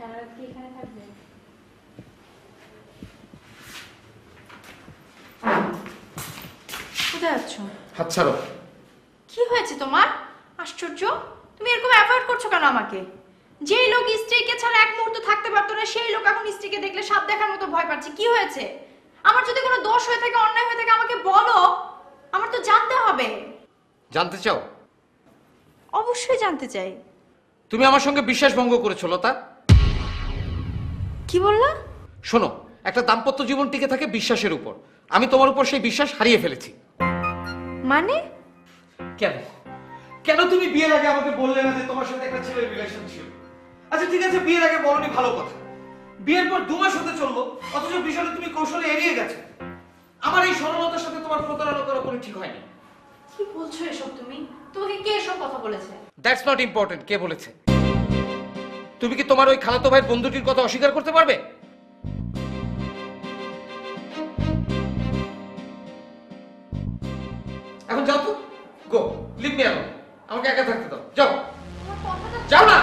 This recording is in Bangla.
সারা কি এখানে থাকবে? কোথায় যাচ্ছ? হাত ছাড়ো। কি হয়েছে তোমার? আশ্চর্য। তুমি এরকম অ্যাভয়েড করছ কেন আমাকে? যেই লোক স্ত্রীকে ছাড়া এক মুহূর্ত থাকতে পারতো না সেই লোক এখন স্ত্রীকে দেখলে সাপ দেখার মতো ভয় পাচ্ছে। কি হয়েছে? আমার যদি কোনো দোষ হয়ে থাকে অন্যায় হয়ে থাকে আমাকে বলো। আমার তো জানতে হবে। জানতে চাও? অবশ্যই জানতে চাই। তুমি আমার সঙ্গে বিশ্বাস ভঙ্গ করেছ লতা। কি বললা? শোনো একটা দাম্পত্য জীবন টিকে থাকে বিশ্বাসের উপর। আমি তোমার উপর সেই বিশ্বাস হারিয়ে ফেলেছি। মানে? কেন? কেন তুমি বিয়ের আগে আমাকে বললে না যে তোমার সাথে একটা ছেলের রিলেশন ছিল? আচ্ছা ঠিক আছে বিয়ের আগে বলনি ভালো কথা। বিয়ের পর দু মাস হতে চলল অথচ বিষয়টা তুমি কৌশলে এড়িয়ে গেছো। আমার এই সরলতার সাথে তোমার প্রতারণা করা কোনো ঠিক হয়নি। কি বলছো এসব তুমি? তোমাকে কে এসব কথা বলেছে? দ্যাটস নট ইম্পর্টেন্ট কে বলেছে? তুমি কি তোমার ওই খালাতো ভাইয়ের বন্ধুটির কথা অস্বীকার করতে পারবে? এখন যাও তো। গো লিভ মি আমাকে একা থাকতে দাও। যাও। যাও না।